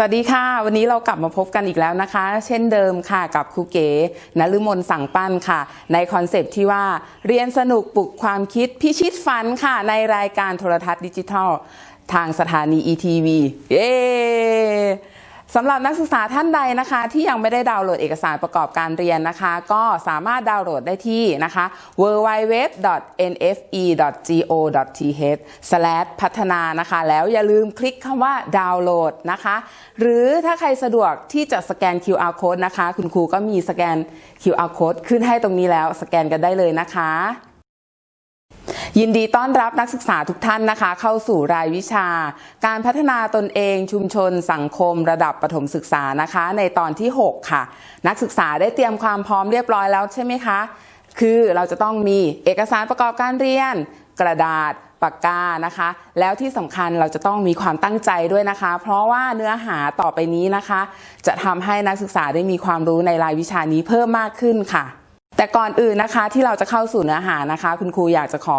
สวัสดีค่ะ วันนี้เรากลับมาพบกันอีกแล้วนะคะ เช่นเดิมค่ะกับครูเก๋นฤมลสั่งปั้นค่ะ ในคอนเซปที่ว่าเรียนสนุกปลุกความคิดพิชิตฝันค่ะ ในรายการโทรทัศน์ดิจิทัล ทางสถานี ETV เย้ สำหรับนักศึกษาท่านใดนะคะ ที่ยังไม่ได้ดาวน์โหลดเอกสารประกอบการเรียนนะคะ ก็สามารถดาวน์โหลดได้ที่นะคะ www.nfe.go.th พัฒนานะคะ แล้วอย่าลืมคลิกคำว่าดาวน์โหลดนะคะ หรือถ้าใครสะดวกที่จะสแกน QR code นะคะ คุณครูก็มีสแกน QR code ขึ้นให้ตรงนี้แล้วสแกนกันได้เลยนะคะ ยินดีต้อนรับนักศึกษาทุกท่านนะคะ เข้าสู่รายวิชา การพัฒนาตนเองชุมชนสังคมระดับประถมศึกษานะคะ ในตอนที่ 6 ค่ะ นักศึกษาได้เตรียมความพร้อมเรียบร้อยแล้วใช่ไหมคะ คือเราจะต้องมีเอกสารประกอบการเรียน กระดาษปากกานะคะ แล้วที่สำคัญเราจะต้องมีความตั้งใจด้วยนะคะ เพราะว่าเนื้อหาต่อไปนี้นะคะ จะทำให้นักศึกษาได้มีความรู้ในรายวิชานี้เพิ่มมากขึ้นค่ะ แต่ก่อนอื่นนะคะที่เราจะเข้าสู่เนื้อหานะคะ คุณครูอยากจะขอ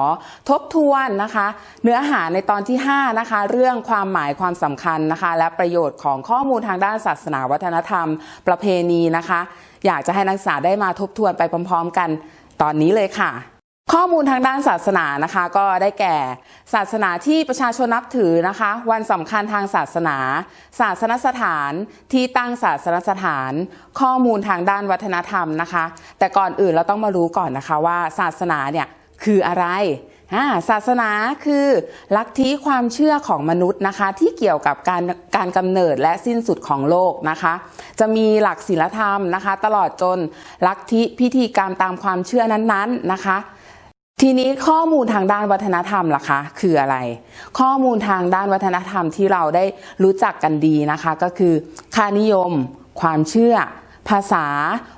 ทบทวนนะคะ เนื้อหาในตอนที่ 5 นะคะ เรื่องความหมายความสำคัญนะคะ และประโยชน์ของข้อมูลทางด้านศาสนาวัฒนธรรม ประเพณีนะคะ อยากจะให้นักศึกษาได้มาทบทวนไปพร้อม ๆ กันตอนนี้เลยค่ะ ข้อมูลทางด้านศาสนานะคะก็ได้แก่ ศาสนาที่ประชาชนนับถือนะคะ วันสำคัญทางศาสนา ศาสนสถานที่ตั้งศาสนสถาน ข้อมูลทางด้านวัฒนธรรมนะคะ แต่ก่อนอื่นเราต้องมารู้ก่อนนะคะว่าศาสนาเนี่ยคืออะไรศาสนาคือลัทธิความเชื่อของมนุษย์นะคะ ที่เกี่ยวกับการการกำเนิดและสิ้นสุดของโลกนะคะ จะมีหลักศีลธรรมนะคะ ตลอดจนลัทธิพิธีกรรมตามความเชื่อนั้นๆนะคะ ทีนี้ข้อมูลทางด้านวัฒนธรรมล่ะคะคืออะไร ข้อมูลทางด้านวัฒนธรรมที่เราได้รู้จักกันดีนะคะ ก็คือ ค่านิยม ความเชื่อ ภาษา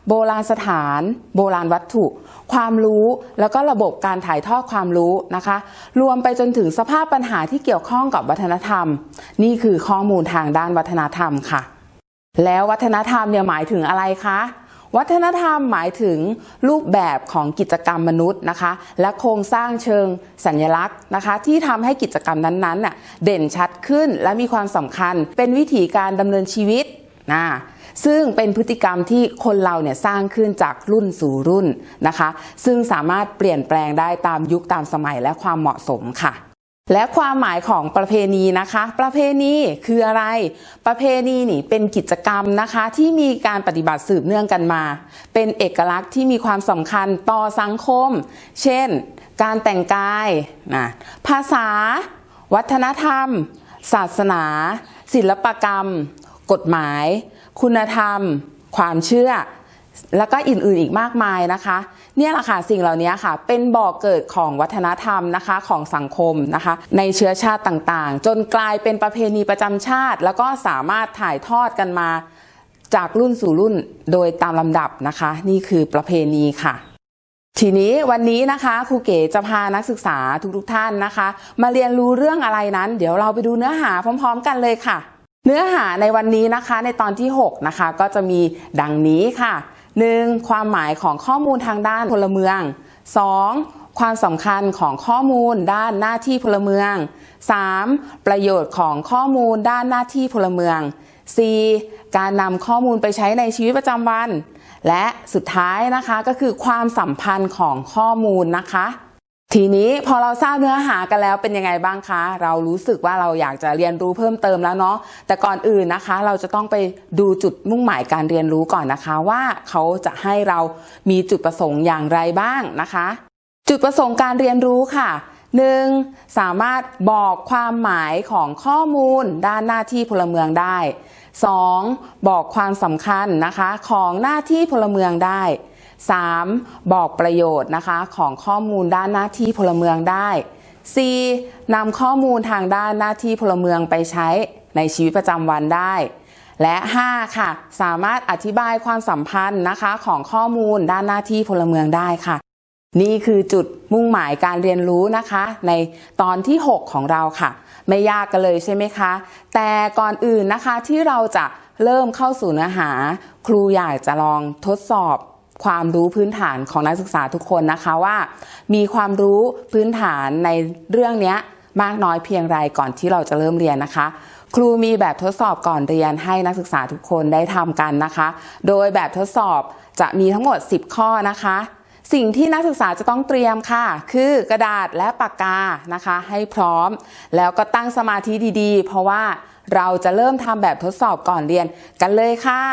โบราณสถาน โบราณวัตถุ ความรู้แล้วก็ระบบการถ่ายทอดความรู้นะคะ รวมไปจนถึงสภาพปัญหาที่เกี่ยวข้องกับวัฒนธรรม นี่คือข้อมูลทางด้านวัฒนธรรมค่ะ แล้ววัฒนธรรมเนี่ยหมายถึงอะไรคะ วัฒนธรรมหมายถึงรูปแบบของกิจกรรมมนุษย์นะคะ และโครงสร้างเชิงสัญลักษณ์นะคะ ที่ทำให้กิจกรรมนั้นๆน่ะเด่นชัดขึ้นและมีความสำคัญ เป็นวิถีการดำเนินชีวิตนะซึ่งเป็นพฤติกรรมที่คนเราเนี่ยสร้างขึ้นจากรุ่นสู่รุ่นนะคะ ซึ่งสามารถเปลี่ยนแปลงได้ตามยุคตามสมัยและความเหมาะสมค่ะ และความหมายของประเพณีนะคะ ประเพณีคืออะไร ประเพณีนี่เป็นกิจกรรมนะคะที่มีการปฏิบัติสืบเนื่องกันมา เป็นเอกลักษณ์ที่มีความสำคัญต่อสังคม เช่น การแต่งกายนะภาษา วัฒนธรรม ศาสนา ศิลปกรรม กฎหมาย คุณธรรม ความเชื่อ แล้วก็อื่นๆอีกมากมายนะคะ เนี่ยแหละค่ะสิ่งเหล่านี้ค่ะ เป็นบ่อกเกิดของวัฒนธรรมนะคะของสังคมนะคะ ในเชื้อชาติต่างๆ จนกลายเป็นประเพณีประจำชาติ แล้วก็สามารถถ่ายทอดกันมาจากรุ่นสู่รุ่นโดยตามลำดับนะคะ นี่คือประเพณีค่ะ ทีนี้วันนี้นะคะครูเก๋จะพานักศึกษาทุกๆท่านนะคะ มาเรียนรู้เรื่องอะไรนั้น เดี๋ยวเราไปดูเนื้อหาพร้อม ๆ กันเลยค่ะ เนื้อหาในวันนี้นะคะในตอนที่ 6 นะคะ ก็จะมีดังนี้ค่ะ 1. ความหมายของข้อมูลทางด้านพลเมือง 2. ความสำคัญของข้อมูลด้านหน้าที่พลเมือง 3. ประโยชน์ของข้อมูลด้านหน้าที่พลเมือง 4. การนำข้อมูลไปใช้ในชีวิตประจำวัน และสุดท้ายนะคะก็คือความสัมพันธ์ของข้อมูลนะคะ ทีนี้พอเราทราบเนื้อหากันแล้วเป็นยังไงบ้างคะ เรารู้สึกว่าเราอยากจะเรียนรู้เพิ่มเติมแล้วเนาะแต่ก่อนอื่นนะคะ เราจะต้องไปดูจุดมุ่งหมายการเรียนรู้ก่อนนะคะ ว่าเขาจะให้เรามีจุดประสงค์อย่างไรบ้างนะคะ จุดประสงค์การเรียนรู้ค่ะ 1. สามารถบอกความหมายของข้อมูลด้านหน้าที่พลเมืองได้ 2. บอกความสำคัญนะคะ ของหน้าที่พลเมืองได้ 3. บอกประโยชน์นะคะของข้อมูลด้านหน้าที่พลเมืองได้ 4. นำข้อมูลทางด้านหน้าที่พลเมืองไปใช้ในชีวิตประจำวันได้ และ 5 ค่ะ สามารถอธิบายความสัมพันธ์นะคะของข้อมูลด้านหน้าที่พลเมืองได้ค่ะ นี่คือจุดมุ่งหมายการเรียนรู้นะคะ ในตอนที่ 6 ของเราค่ะ ไม่ยากกันเลยใช่ไหมคะ แต่ก่อนอื่นนะคะที่เราจะเริ่มเข้าสู่เนื้อหา ครูอยากจะลองทดสอบ ความรู้พื้นฐานของนักศึกษาทุกคนนะคะว่า มีความรู้พื้นฐานในเรื่องนี้มากน้อยเพียงไรก่อนที่เราจะเริ่มเรียนนะคะ ครูมีแบบทดสอบก่อนเรียนให้นักศึกษาทุกคนได้ทำกันนะคะ โดยแบบทดสอบจะมีทั้งหมด 10 ข้อนะคะ สิ่งที่นักศึกษาจะต้องเตรียมค่ะ คือกระดาษและปากกานะคะ ให้พร้อม แล้วก็ตั้งสมาธิดีๆ เพราะว่าเราจะเริ่มทำแบบทดสอบก่อนเรียนกันเลยค่ะ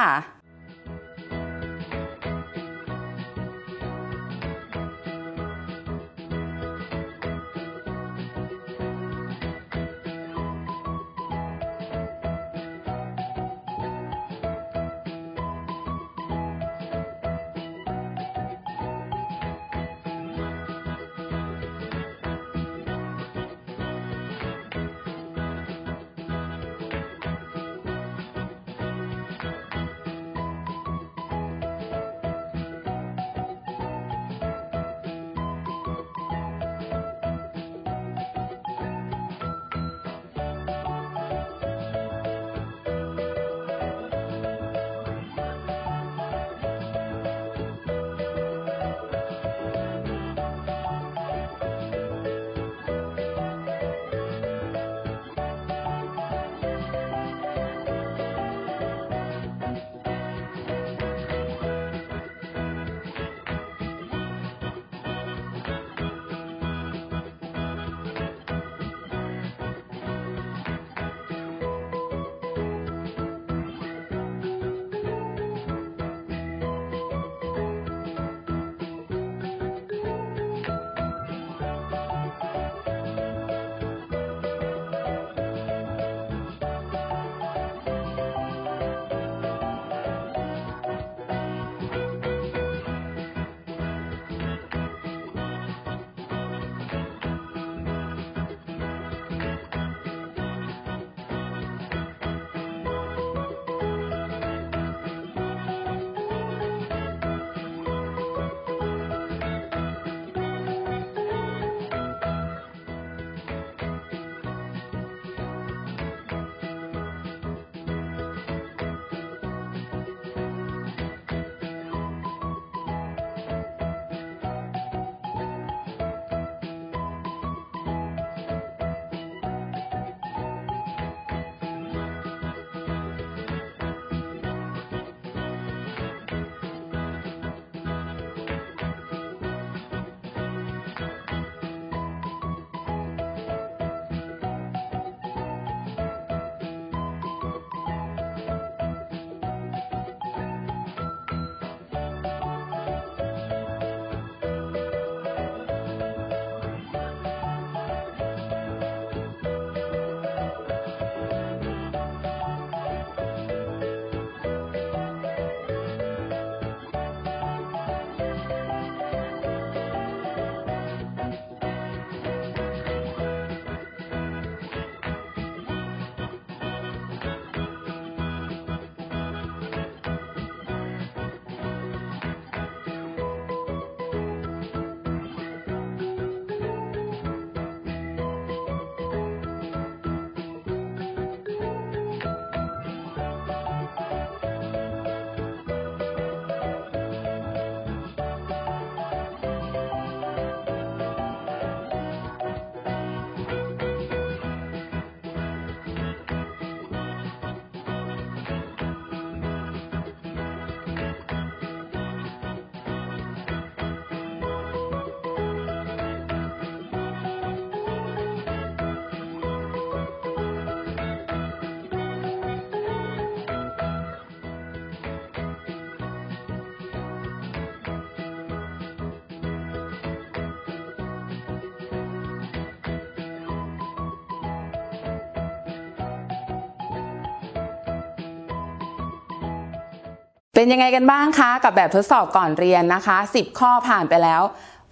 เป็นยังไงกันบ้างคะกับแบบทดสอบก่อนเรียนนะคะ 10 ข้อผ่านไปแล้ว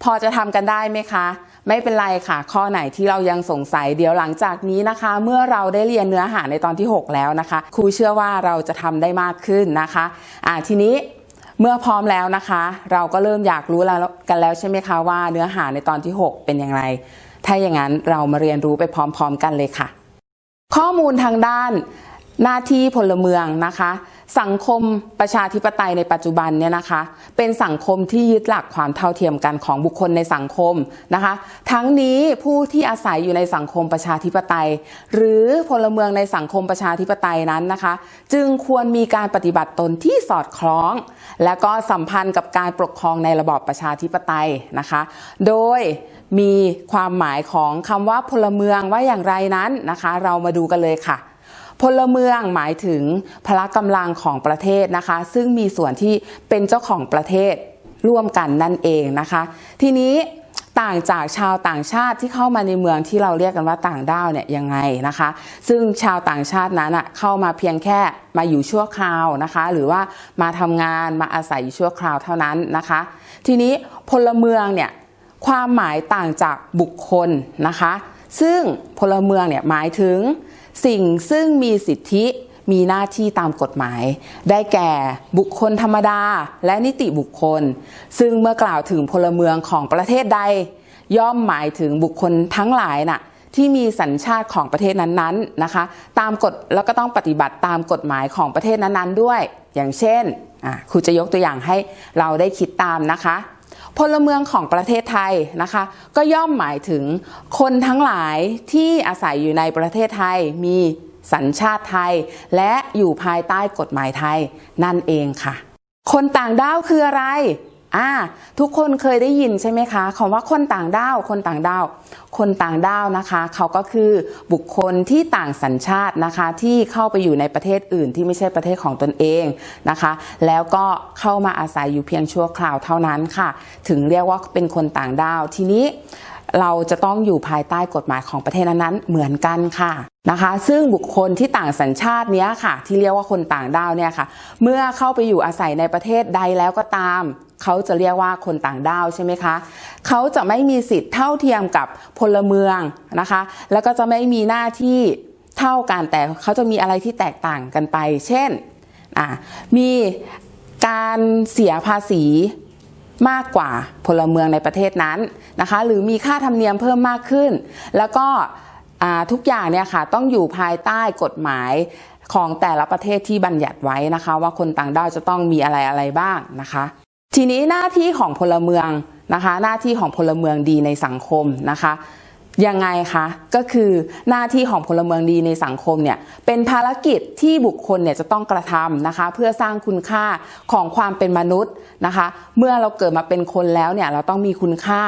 พอจะทำกันได้ไหมคะ ไม่เป็นไรค่ะ ข้อไหนที่เรายังสงสัยเดี๋ยวหลังจากนี้นะคะ เมื่อเราได้เรียนเนื้อหาในตอนที่ 6 แล้วนะคะครูเชื่อว่าเราจะทำได้มากขึ้นนะคะอ่าทีนี้เมื่อพร้อมแล้วนะคะ เราก็เริ่มอยากรู้แล้วกันแล้วใช่ไหมคะว่าเนื้อหาในตอนที่ 6 เป็นอย่างไร ถ้าอย่างนั้นเรามาเรียนรู้ไปพร้อม ๆ กันเลยค่ะ ข้อมูลทางด้านหน้าที่พลเมืองนะคะ สังคมประชาธิปไตยในปัจจุบันเนี่ยนะคะ เป็นสังคมที่ยึดหลักความเท่าเทียมกันของบุคคลในสังคมนะคะ ทั้งนี้ผู้ที่อาศัยอยู่ในสังคมประชาธิปไตย หรือพลเมืองในสังคมประชาธิปไตยนั้นนะคะ จึงควรมีการปฏิบัติตนที่สอดคล้อง และก็สัมพันธ์กับการปกครองในระบอบประชาธิปไตยนะคะ โดยมีความหมายของคำว่าพลเมืองว่าอย่างไรนั้นนะคะ เรามาดูกันเลยค่ะ พลเมืองหมายถึงพละกำลังของประเทศนะคะ ซึ่งมีส่วนที่เป็นเจ้าของประเทศร่วมกันนั่นเองนะคะ ทีนี้ต่างจากชาวต่างชาติที่เข้ามาในเมืองที่เราเรียกกันว่าต่างด้าวเนี่ยยังไงนะคะ ซึ่งชาวต่างชาตินั้นอะเข้ามาเพียงแค่มาอยู่ชั่วคราวนะคะ หรือว่ามาทำงานมาอาศัยอยู่ชั่วคราวเท่านั้นนะคะ ทีนี้พลเมืองเนี่ยความหมายต่างจากบุคคลนะคะ ซึ่งพลเมืองเนี่ยหมายถึง สิ่งซึ่งมีสิทธิมีหน้าที่ตามกฎหมาย ได้แก่บุคคลธรรมดาและนิติบุคคล ซึ่งเมื่อกล่าวถึงพลเมืองของประเทศใด ย่อมหมายถึงบุคคลทั้งหลายน่ะที่มีสัญชาติของประเทศนั้นๆนะคะตามกฎแล้วก็ต้องปฏิบัติตามกฎหมายของประเทศนั้นๆ ด้วย อย่างเช่นครูจะยกตัวอย่างให้เราได้คิดตามนะคะ พลเมืองของประเทศไทยนะคะ ก็ย่อมหมายถึงคนทั้งหลายที่อาศัยอยู่ในประเทศไทยมีสัญชาติไทย และอยู่ภายใต้กฎหมายไทยนั่นเองค่ะ คนต่างด้าวคืออะไร อ่าทุกคนเคยได้ยินใช่ไหมคะคำว่าคนต่างด้าว คนต่างด้าว คนต่างด้าวนะคะ เขาก็คือบุคคลที่ต่างสัญชาตินะคะ ที่เข้าไปอยู่ในประเทศอื่นที่ไม่ใช่ประเทศของตนเองนะคะ แล้วก็เข้ามาอาศัยอยู่เพียงชั่วคราวเท่านั้นค่ะ ถึงเรียกว่าเป็นคนต่างด้าวทีนี้ เราจะต้องอยู่ภายใต้กฎหมายของประเทศนั้นๆเหมือนกันค่ะนะคะ ซึ่งบุคคลที่ต่างสัญชาติเนี้ยค่ะ ที่เรียกว่าคนต่างด้าวเนี่ยค่ะ เมื่อเข้าไปอยู่อาศัยในประเทศใดแล้วก็ตาม เขาจะเรียกว่าคนต่างด้าวใช่ไหมคะ เขาจะไม่มีสิทธิ์เท่าเทียมกับพลเมืองนะคะ แล้วก็จะไม่มีหน้าที่เท่ากันแต่เขาจะมีอะไรที่แตกต่างกันไป เช่นมีการเสียภาษี มากกว่าพลเมืองในประเทศนั้นนะคะ หรือมีค่าธรรมเนียมเพิ่มมากขึ้น แล้วก็ทุกอย่างเนี่ยค่ะต้องอยู่ภายใต้กฎหมายของแต่ละประเทศที่บัญญัติไว้นะคะ ว่าคนต่างด้าวจะต้องมีอะไรอะไรบ้างนะคะ ทีนี้หน้าที่ของพลเมืองนะคะ หน้าที่ของพลเมืองดีในสังคมนะคะ ยังไงคะ ก็คือหน้าที่ของพลเมืองดีในสังคมเนี่ยเป็นภารกิจที่บุคคลเนี่ยจะต้องกระทำนะคะ เพื่อสร้างคุณค่าของความเป็นมนุษย์นะคะ เมื่อเราเกิดมาเป็นคนแล้วเนี่ยเราต้องมีคุณค่า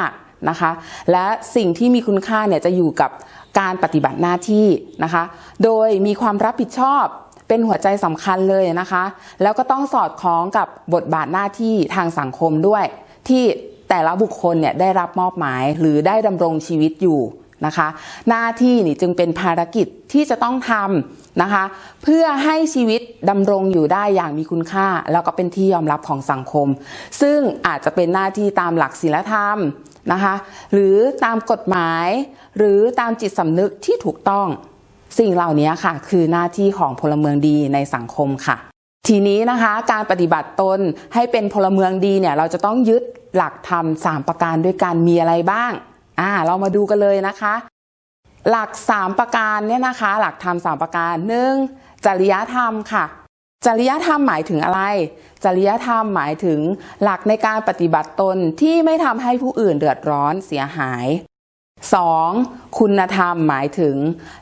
นะคะ และสิ่งที่มีคุณค่าเนี่ยจะอยู่กับการปฏิบัติหน้าที่นะคะ โดยมีความรับผิดชอบเป็นหัวใจสำคัญเลยนะคะ แล้วก็ต้องสอดคล้องกับบทบาทหน้าที่ทางสังคมด้วย ที่แต่ละบุคคลเนี่ยได้รับมอบหมายหรือได้ดำรงชีวิตอยู่ นะคะ หน้าที่นี่จึงเป็นภารกิจที่จะต้องทำนะคะ เพื่อให้ชีวิตดำรงอยู่ได้อย่างมีคุณค่า แล้วก็เป็นที่ยอมรับของสังคม ซึ่งอาจจะเป็นหน้าที่ตามหลักศีลธรรมนะคะ หรือตามกฎหมาย หรือตามจิตสำนึกที่ถูกต้อง สิ่งเหล่านี้ค่ะ คือหน้าที่ของพลเมืองดีในสังคมค่ะทีนี้นะคะการปฏิบัติตนให้เป็นพลเมืองดีเนี่ยเราจะต้องยึดหลักธรรมสามประการด้วยกันมีอะไรบ้าง อ่าเรามาดูกันเลยนะคะ หลักสามประการเนี่ยนะคะ หลักธรรมสามประการหนึ่งจริยธรรมค่ะ จริยธรรมหมายถึงอะไร จริยธรรมหมายถึงหลักในการปฏิบัติตนที่ไม่ทำให้ผู้อื่นเดือดร้อนเสียหาย 2. คุณธรรมหมายถึง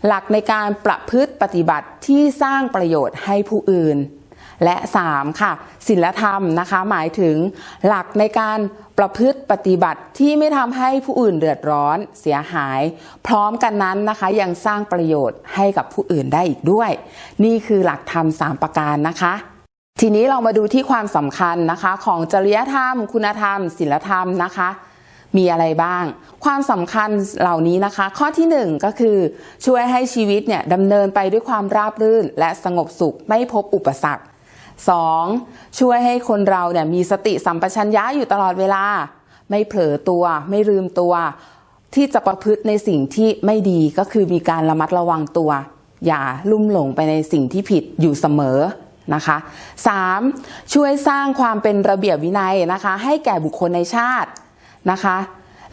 หลักในการประพฤติปฏิบัติที่สร้างประโยชน์ให้ผู้อื่น และ 3. ค่ะศีลธรรมนะคะหมายถึงหลักในการประพฤติปฏิบัติที่ไม่ทำให้ผู้อื่นเดือดร้อนเสียหาย พร้อมกันนั้นนะคะยังสร้างประโยชน์ให้กับผู้อื่นได้อีกด้วย นี่คือหลักธรรมสามประการนะคะทีนี้เรามาดูที่ความสำคัญนะคะ ของจริยธรรม คุณธรรมศีลธรรมนะคะ มีอะไรบ้าง ความสำคัญเหล่านี้นะคะ ข้อที่หนึ่งก็คือช่วยให้ชีวิตเนี่ยดำเนินไปด้วยความราบรื่น และสงบสุขไม่พบอุปสรรค 2. ช่วยให้คนเราเนี่ยมีสติสัมปชัญญะอยู่ตลอดเวลา ไม่เผลอตัว ไม่ลืมตัว ที่จะประพฤติในสิ่งที่ไม่ดีก็คือมีการระมัดระวังตัว อย่าลุ่มหลงไปในสิ่งที่ผิดอยู่เสมอนะคะ 3. ช่วยสร้างความเป็นระเบียบวินัยนะคะ ให้แก่บุคคลในชาตินะคะ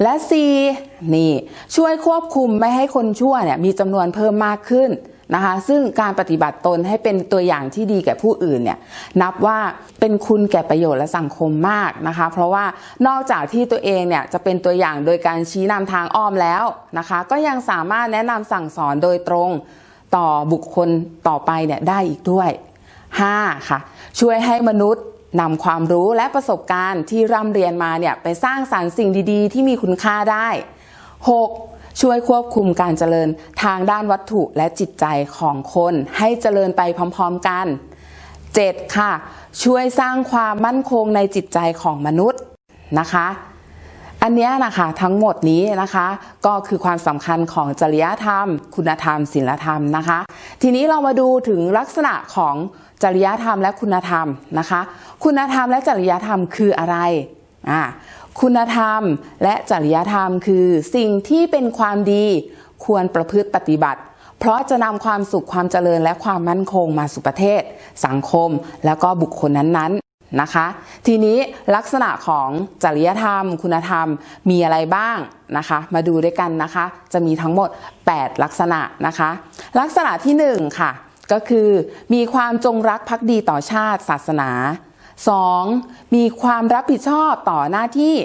และ C นี่ช่วยควบคุมไม่ให้คนชั่วเนี่ยมีจำนวนเพิ่มมากขึ้น นะคะ ซึ่งการปฏิบัติตนให้เป็นตัวอย่างที่ดีแก่ผู้อื่นเนี่ยนับว่าเป็นคุณแก่ประโยชน์และสังคมมากนะคะ เพราะว่านอกจากที่ตัวเองเนี่ยจะเป็นตัวอย่างโดยการชี้นำทางอ้อมแล้วนะคะ ก็ยังสามารถแนะนำสั่งสอนโดยตรงต่อบุคคลต่อไปเนี่ยได้อีกด้วย 5. ค่ะ ช่วยให้มนุษย์นำความรู้และประสบการณ์ที่ร่ำเรียนมาเนี่ยไปสร้างสารรค์สิ่งดี ๆ ที่มีคุณค่าได้ 6. ช่วยควบคุมการเจริญทางด้านวัตถุและจิตใจของคนให้เจริญไปพร้อมๆกัน 7. ค่ะ ช่วยสร้างความมั่นคงในจิตใจของมนุษย์นะคะ อันนี้นะคะทั้งหมดนี้นะคะ ก็คือความสำคัญของจริยธรรม คุณธรรมศีลธรรมนะคะ ทีนี้เรามาดูถึงลักษณะของจริยธรรมและคุณธรรมนะคะ คุณธรรมและจริยธรรมคืออะไรอ่า คุณธรรมและจริยธรรมคือสิ่งที่เป็นความดี ควรประพฤติปฏิบัติ เพราะจะนำความสุขความเจริญและความมั่นคงมาสู่ประเทศ สังคม แล้วก็บุคคลนั้นๆนะคะ ทีนี้ลักษณะของจริยธรรม คุณธรรมมีอะไรบ้างนะคะ มาดูด้วยกันนะคะ จะมีทั้งหมด 8 ลักษณะนะคะ ลักษณะที่ 1 ค่ะ ก็คือมีความจงรักภักดีต่อชาติ ศาสนา 2. มีความรับผิดชอบต่อหน้าที่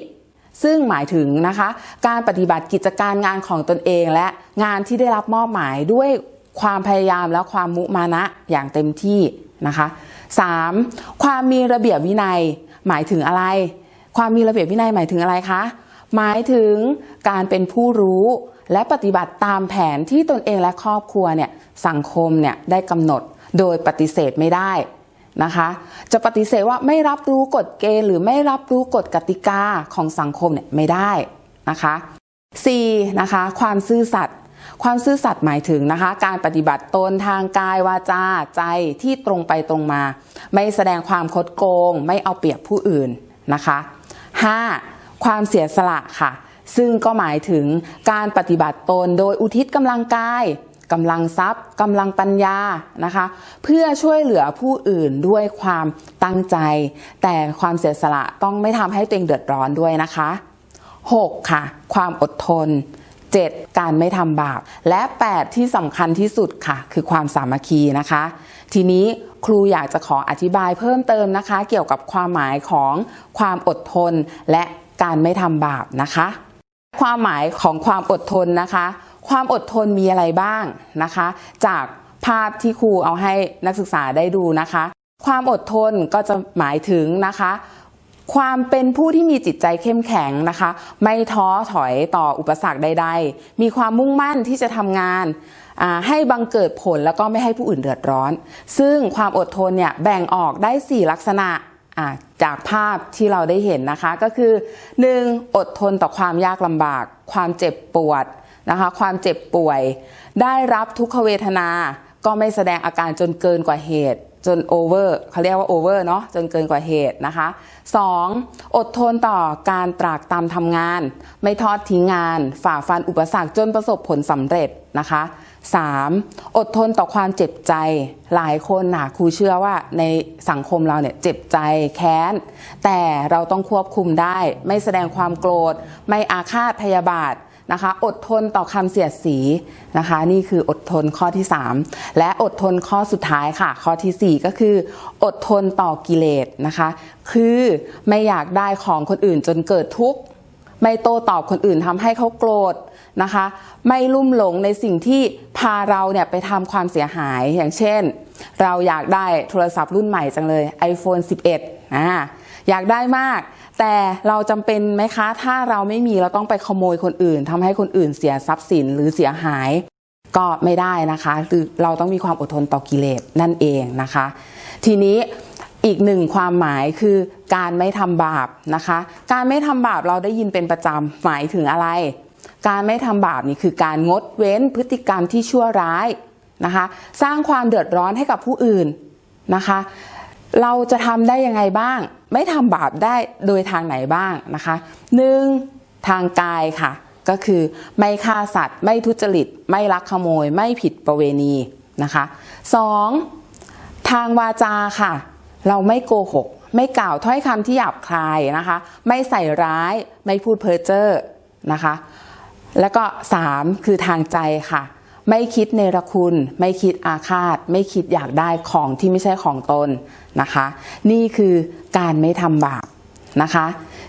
ซึ่งหมายถึงนะคะ การปฏิบัติกิจการงานของตนเองและงานที่ได้รับมอบหมายด้วยความพยายามและความมุมานะอย่างเต็มที่นะคะ 3. ความมีระเบียบวินัยหมายถึงอะไร ความมีระเบียบวินัยหมายถึงอะไรคะ หมายถึงการเป็นผู้รู้และปฏิบัติตามแผนที่ตนเองและครอบครัวเนี่ยสังคมเนี่ยได้กำหนดโดยปฏิเสธไม่ได้ นะคะ จะปฏิเสธว่าไม่รับรู้กฎเกณฑ์หรือไม่รับรู้กฎกติกาของสังคมเนี่ยไม่ได้นะคะ 4. นะคะ ความซื่อสัตย์ความซื่อสัตย์หมายถึงนะคะ การปฏิบัติตนทางกายวาจาใจที่ตรงไปตรงมา ไม่แสดงความคดโกง ไม่เอาเปรียบผู้อื่นนะคะ 5. ความเสียสละค่ะ ซึ่งก็หมายถึงการปฏิบัติตนโดยอุทิศกำลังกาย กำลังทรัพย์กำลังปัญญานะคะ เพื่อช่วยเหลือผู้อื่นด้วยความตั้งใจ แต่ความเสียสละต้องไม่ทำให้ตัวเองเดือดร้อนด้วยนะคะ 6. ค่ะ ความอดทน 7. การไม่ทำบาป และ 8 ที่สำคัญที่สุดค่ะ คือความสามัคคีนะคะ ทีนี้ครูอยากจะขออธิบายเพิ่มเติมนะคะ เกี่ยวกับความหมายของความอดทนและการไม่ทำบาปนะคะ ความหมายของความอดทนนะคะ ความอดทนมีอะไรบ้างนะคะ จากภาพที่ครูเอาให้นักศึกษาได้ดูนะคะ ความอดทนก็จะหมายถึงนะคะ ความเป็นผู้ที่มีจิตใจเข้มแข็งนะคะ ไม่ท้อถอยต่ออุปสรรคใด ๆ มีความมุ่งมั่นที่จะทำงานให้บังเกิดผลแล้วก็ไม่ให้ผู้อื่นเดือดร้อน ซึ่งความอดทนเนี่ยแบ่งออกได้ 4 ลักษณะจากภาพที่เราได้เห็นนะคะก็คือ 1. อดทนต่อความยากลำบาก ความเจ็บปวด นะคะความเจ็บป่วย ได้รับทุกขเวทนา ก็ไม่แสดงอาการจนเกินกว่าเหตุ จนโอเวอร์เขาเรียกว่าโอเวอร์เนาะจนเกินกว่าเหตุนะคะ 2. อดทนต่อการตรากตามทำงาน ไม่ทอดทิ้งงาน ฝ่าฟันอุปสรรคจนประสบผลสำเร็จนะคะ 3. อดทนต่อความเจ็บใจ หลายคนนะครูเชื่อว่าในสังคมเราเนี่ยเจ็บใจแค้น แต่เราต้องควบคุมได้ ไม่แสดงความโกรธ ไม่อาฆาตพยาบาท นะคะ อดทนต่อคำเสียดสีนะคะ นี่คืออดทนข้อที่ 3 และอดทนข้อสุดท้ายค่ะ ข้อทีสี่ 4 ก็คือ อดทนต่อกิเลสนะคะ คือไม่อยากได้ของคนอื่นจนเกิดทุกข์ไม่โต้ตอบคนอื่นทำให้เขาโกรธนะคะ ไม่ลุ่มหลงในสิ่งที่พาเราเนี่ยไปทำความเสียหายอย่างเช่น เราอยากได้โทรศัพท์รุ่นใหม่จังเลย iPhone 11อ่า อยากได้มาก แต่เราจำเป็นไหมคะ ถ้าเราไม่มีเราต้องไปขโมยคนอื่นทำให้คนอื่นเสียทรัพย์สินหรือเสียหาย ก็ไม่ได้นะคะคือเราต้องมีความอดทนต่อกิเลสนั่นเองนะคะ ทีนี้อีกหนึ่งความหมายคือการไม่ทำบาปนะคะ การไม่ทำบาปเราได้ยินเป็นประจำหมายถึงอะไร การไม่ทำบาปนี่คือการงดเว้นพฤติกรรมที่ชั่วร้ายนะคะ สร้างความเดือดร้อนให้กับผู้อื่นนะคะ เราจะทำได้ยังไงบ้าง ไม่ทำบาปได้โดยทางไหนบ้างนะคะหนึ่งทางกายค่ะ ก็คือไม่ฆ่าสัตว์ ไม่ทุจริต ไม่ลักขโมย ไม่ผิดประเวณีนะคะสองทางวาจาค่ะ เราไม่โกหก ไม่กล่าวถ้อยคำที่หยาบคายนะคะ ไม่ใส่ร้าย ไม่พูดเพ้อเจ้อนะคะ แล้วก็สามคือทางใจค่ะ ไม่คิดเนรคุณ ไม่คิดอาฆาต ไม่คิดอยากได้ของที่ไม่ใช่ของตนนะคะ นี่คือการไม่ทำบาปนะคะ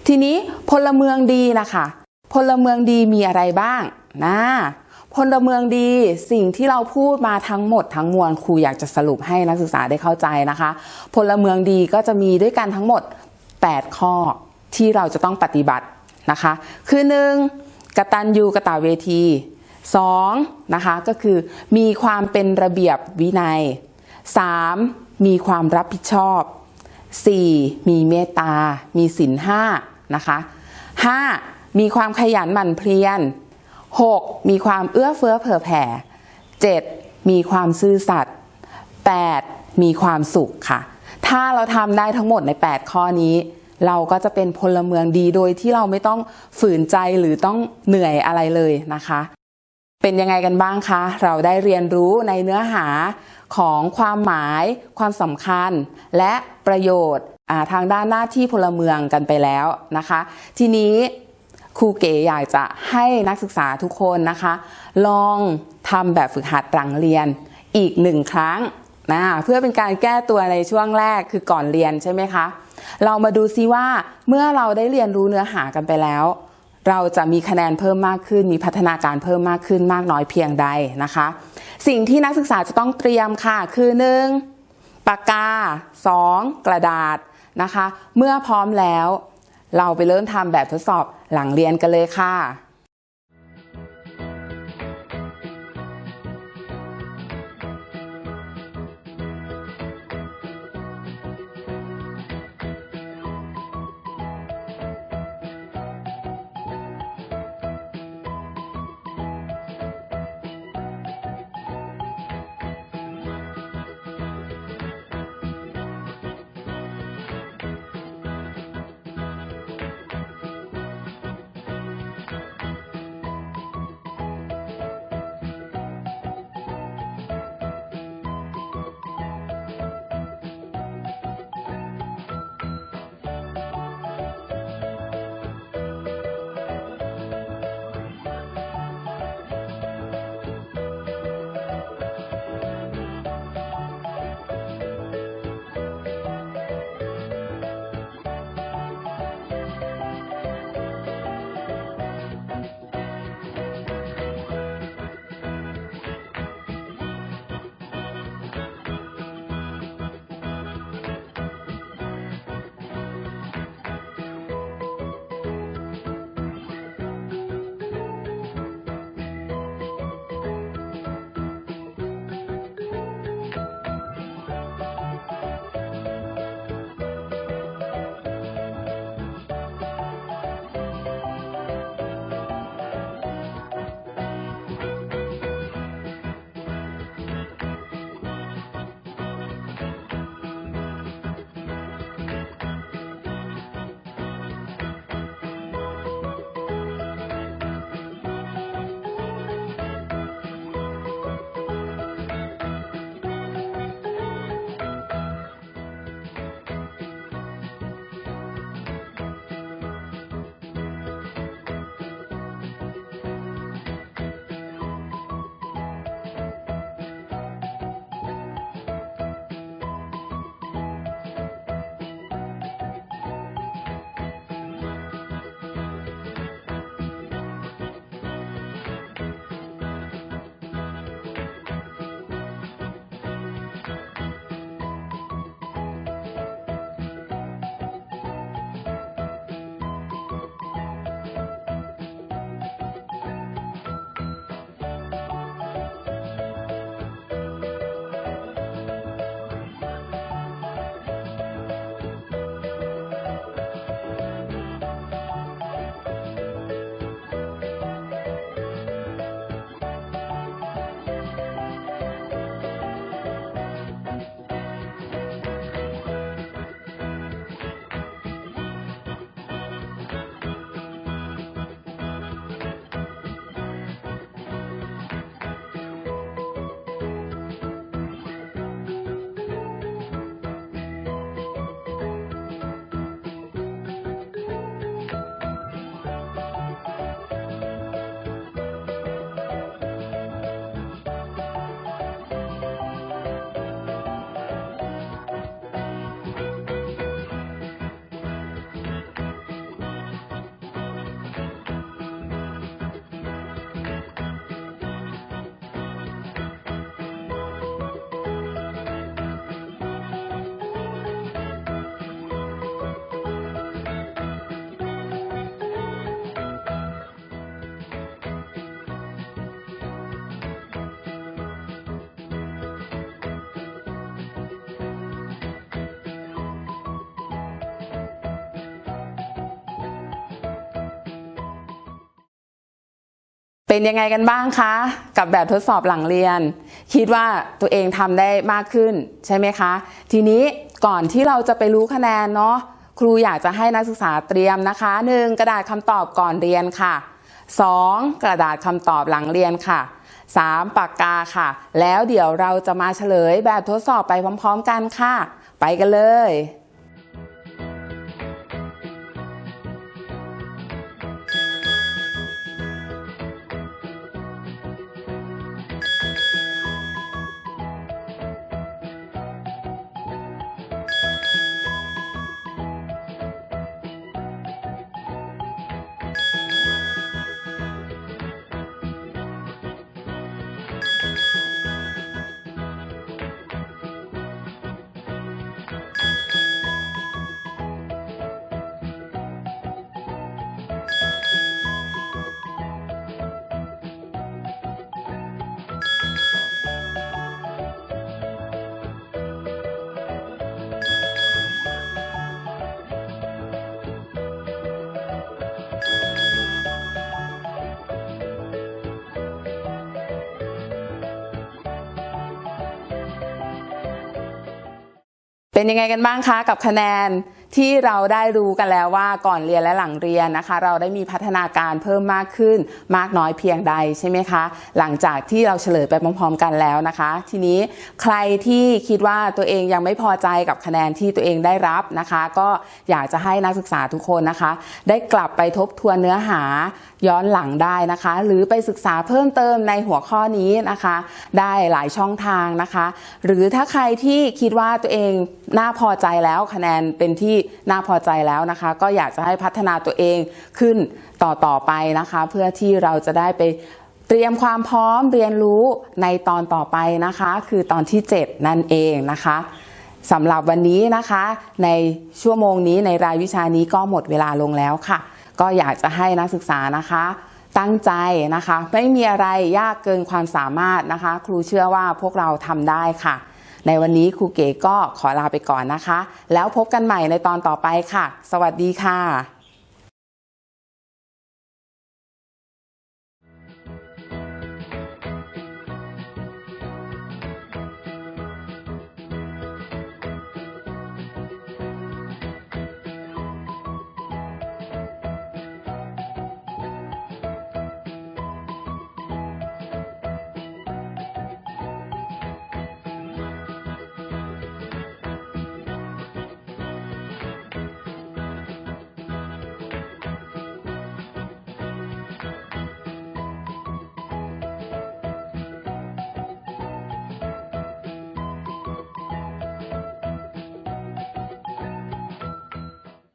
ทีนี้พลเมืองดีนะคะ พลเมืองดีมีอะไรบ้างนะพลเมืองดีสิ่งที่เราพูดมาทั้งหมดทั้งมวลครูอยากจะสรุปให้นักศึกษาได้เข้าใจนะคะ พลเมืองดีก็จะมีด้วยกันทั้งหมด 8 ข้อที่เราจะต้องปฏิบัตินะคะ คือหนึ่งกตัญญูกตเวที สองนะคะก็คือมีความเป็นระเบียบวินัย 3. มีความรับผิดชอบ 4. มีเมตตา มีศีลห้านะคะ 5. มีความขยันหมั่นเพียร 6. มีความเอื้อเฟื้อเผื่อแผ่ 7. มีความซื่อสัตย์ 8. มีความสุขค่ะ ถ้าเราทำได้ทั้งหมดใน 8 ข้อนี้ เราก็จะเป็นพลเมืองดีโดยที่เราไม่ต้องฝืนใจหรือต้องเหนื่อยอะไรเลยนะคะ เป็นยังไงกันบ้างคะ เราได้เรียนรู้ในเนื้อหาของความหมาย ความสำคัญ และประโยชน์ทางด้านหน้าที่พลเมืองกันไปแล้วนะคะ ทีนี้ครูเก๋อยากจะให้นักศึกษาทุกคนนะคะ ลองทำแบบฝึกหัดหลังเรียนอีกหนึ่งครั้งนะเพื่อเป็นการแก้ตัวในช่วงแรกคือก่อนเรียนใช่ไหมคะ เรามาดูซิว่าเมื่อเราได้เรียนรู้เนื้อหากันไปแล้ว เราจะมีคะแนนเพิ่มมากขึ้น มีพัฒนาการเพิ่มมากขึ้นมากน้อยเพียงใดนะคะ สิ่งที่นักศึกษาจะต้องเตรียมค่ะ คือ 1. ปากกา 2. กระดาษนะคะ เมื่อพร้อมแล้ว เราไปเริ่มทำแบบทดสอบหลังเรียนกันเลยค่ะ เป็นยังไงกันบ้างคะ กับแบบทดสอบหลังเรียน คิดว่าตัวเองทำได้มากขึ้นใช่ไหมคะ ทีนี้ก่อนที่เราจะไปรู้คะแนนเนาะครูอยากจะให้นักศึกษาเตรียมนะคะ 1. กระดาษคำตอบก่อนเรียนค่ะ 2. กระดาษคำตอบหลังเรียนค่ะ 3. ปากกาค่ะ แล้วเดี๋ยวเราจะมาเฉลยแบบทดสอบไปพร้อม ๆ กันค่ะ ไปกันเลย เป็นยังไงกันบ้างคะกับคะแนนที่เราได้รู้กันแล้วว่าก่อนเรียนและหลังเรียนนะคะ เราได้มีพัฒนาการเพิ่มมากขึ้นมากน้อยเพียงใดใช่ไหมคะ หลังจากที่เราเฉลยไปพร้อมๆกันแล้วนะคะ ทีนี้ใครที่คิดว่าตัวเองยังไม่พอใจกับคะแนนที่ตัวเองได้รับนะคะ ก็อยากจะให้นักศึกษาทุกคนนะคะ ได้กลับไปทบทวนเนื้อหา ย้อนหลังได้นะคะ หรือไปศึกษาเพิ่มเติมในหัวข้อนี้นะคะ ได้หลายช่องทางนะคะ หรือถ้าใครที่คิดว่าตัวเองน่าพอใจแล้วคะแนนเป็นที่น่าพอใจแล้วนะคะ ก็อยากจะให้พัฒนาตัวเองขึ้นต่อต่อไปนะคะ เพื่อที่เราจะได้ไปเตรียมความพร้อมเรียนรู้ในตอนต่อไปนะคะ คือตอนที่ 7 นั่นเองนะคะสำหรับวันนี้นะคะ ในชั่วโมงนี้ในรายวิชานี้ก็หมดเวลาลงแล้วค่ะ ก็อยากจะให้นักศึกษานะคะ ตั้งใจนะคะ ไม่มีอะไรยากเกินความสามารถนะคะ ครูเชื่อว่าพวกเราทำได้ค่ะ ในวันนี้ครูเก๋ก็ขอลาไปก่อนนะคะ แล้วพบกันใหม่ในตอนต่อไปค่ะ สวัสดีค่ะ